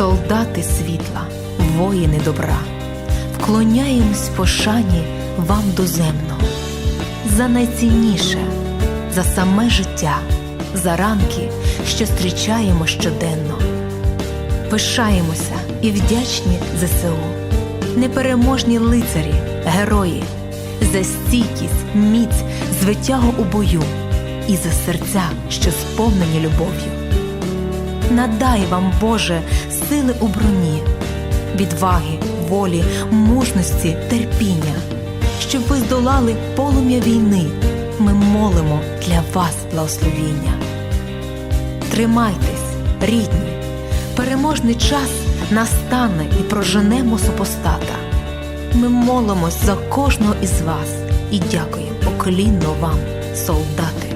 солдати світла, воїни добра, вклоняємось пошані вам доземно, за найцінніше, за саме життя, за ранки, що зустрічаємо щоденно. Пишаємося і вдячні ЗСУ, непереможні лицарі, герої, за стійкість, міць, звитягу у бою. І за серця, що сповнені любов'ю. Надай вам, Боже, сили у броні, відваги, волі, мужності, терпіння, щоб ви здолали полум'я війни. Ми молимо для вас благословіння. Тримайтесь, рідні, переможний час настане і проженемо супостата. Ми молимось за кожного із вас і дякуємо поклінно вам, солдати.